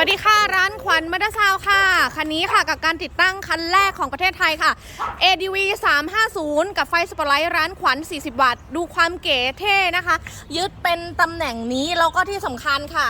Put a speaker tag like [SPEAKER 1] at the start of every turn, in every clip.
[SPEAKER 1] วัสดีค่ะ ร้านขวัญมอเตซาวค่ะ คันนี้ค่ะกับการติดตั้งคันแรกของประเทศไทยค่ะ ADV 350 กับไฟสปอตไลท์ร้านขวัญ 40 วัตต์ ดูความเก๋เท่นะคะ ยึดเป็นตำแหน่งนี้ แล้วก็ที่สำคัญค่ะ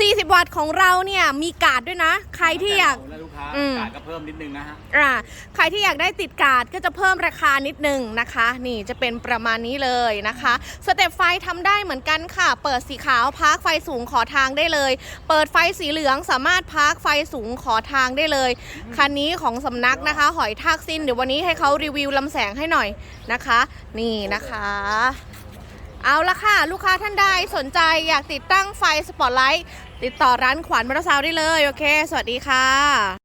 [SPEAKER 1] 40 วัตต์ของเราเนี่ยมีการ์ดด้วยนะ ใครที่อยาก
[SPEAKER 2] แล้วลูกค้า
[SPEAKER 1] อืม
[SPEAKER 2] การก็เพิ่มนิดนึงนะฮะ
[SPEAKER 1] อ่าใครที่อยากได้ติดการ์ดก็จะเพิ่มราคานิดนึงนะคะ นี่จะเป็นประมาณนี้เลยนะคะสเต็ปไฟทำได้เหมือนกันค่ะ เปิดสีขาวพาร์คไฟสูงขอทางได้เลย เปิดไฟสีเหลืองสามารถพาร์คไฟสูงขอทางได้เลยคันนี้ของสำนักนะคะ หอยทากซินเดี๋ยววันนี้ให้เขารีวิวลำแสงให้หน่อยนะคะ นี่นะคะ เอาละค่ะ ลูกค้าท่านใดสนใจอยากติดตั้งไฟสปอตไลท์ ติดต่อร้านขวัญมอเตอร์ซาได้เลย โอเค สวัสดีค่ะ